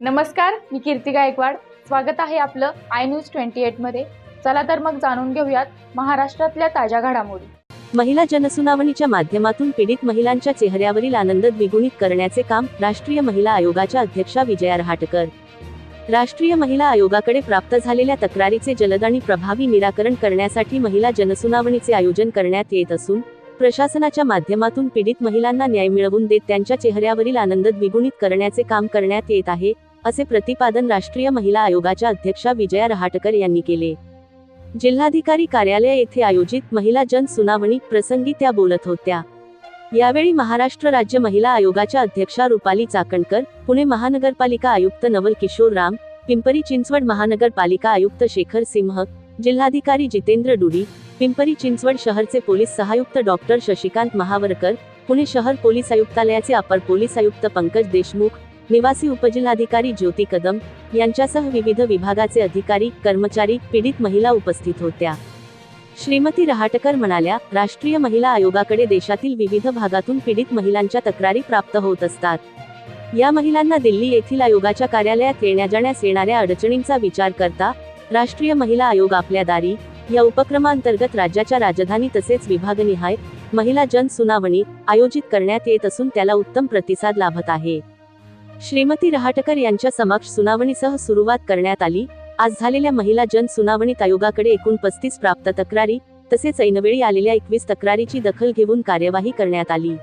नमस्कार मी कीर्ती गायकवाड. स्वागत आहे आपलं आय न्यूज ट्वेंटी मध्ये. चला तर मग जाणून घेऊयात महाराष्ट्रातल्या ताज्या घडामोडी. महिला जनसुनावणीच्या माध्यमातून पीडित महिलांच्या चेहऱ्यावरील आनंद द्विगुणित करण्याचे काम राष्ट्रीय महिला आयोगाच्या अध्यक्षा विजया रहाटकर. राष्ट्रीय महिला आयोगाकडे प्राप्त झालेल्या तक्रारीचे जलद आणि प्रभावी निराकरण करण्यासाठी महिला जनसुनावणीचे आयोजन करण्यात येत असून प्रशासनाच्या माध्यमातून पीडित महिलांना न्याय मिळवून देत त्यांच्या चेहऱ्यावरील आनंद द्विगुणित करण्याचे काम करण्यात येत आहे असे प्रतिपादन राष्ट्रीय महिला आयोगाच्या अध्यक्षा विजया रहाटकर यांनी केले. जिल्हाधिकारी कार्यालय येथे आयोजित महिला जन सुनावणी प्रसंगी त्या बोलत होत्या. यावेळी महाराष्ट्र राज्य महिला आयोगाच्या अध्यक्षा रुपाली चाकणकर पुणे महानगरपालिका आयुक्त नवल किशोर राम पिंपरी चिंचवड महानगरपालिका आयुक्त शेखर सिंह जिल्हाधिकारी जितेंद्र डुडी पिंपरी चिंचवड शहरचे पोलीस सहायुक्त डॉक्टर शशिकांत महावरकर पुणे शहर पोलीस आयुक्तालयाचे अपर पोलीस आयुक्त पंकज देशमुख निवासी उपजिल्हाधिकारी ज्योती कदम यांच्यासह विविध विभागाचे अधिकारी कर्मचारी पीडित महिला उपस्थित होत्या. श्रीमती रहाटकर म्हणाल्या राष्ट्रीय महिला आयोगाकडे देशातील विविध भागातून पीडित महिलांच्या तक्रारी प्राप्त होत असतात. या महिलांना दिल्ली येथील आयोगाच्या कार्यालयात येण्या जाण्यास येणाऱ्या अडचणींचा विचार करता राष्ट्रीय महिला आयोग आपल्या दारी या उपक्रमांतर्गत राज्याच्या राजधानी तसेच विभागनिहाय महिला जन सुनावणी आयोजित करण्यात येत असून त्याला उत्तम प्रतिसाद लाभत आहे. श्रीमती रहाटकर यांच्या समक्ष सुनावणीसह सुरुवात करण्यात आली. आज झालेल्या महिला जन सुनावणीत आयोगाकडे एकूण पस्तीस प्राप्त तक्रारी तसेच ऐनवेळी आलेल्या एकवीस तक्रारीची दखल घेऊन कार्यवाही करण्यात आली.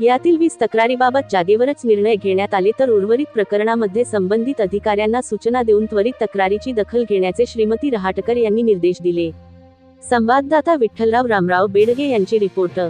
यातील वीस तक्रारीबाबत जागेवरच निर्णय घेण्यात आले तर उर्वरित प्रकरणामध्ये संबंधित अधिकाऱ्यांना सूचना देऊन त्वरित तक्रारीची दखल घेण्याचे श्रीमती रहाटकर यांनी निर्देश दिले. संवाददाता विठ्ठलराव रामराव बेडगे यांची रिपोर्ट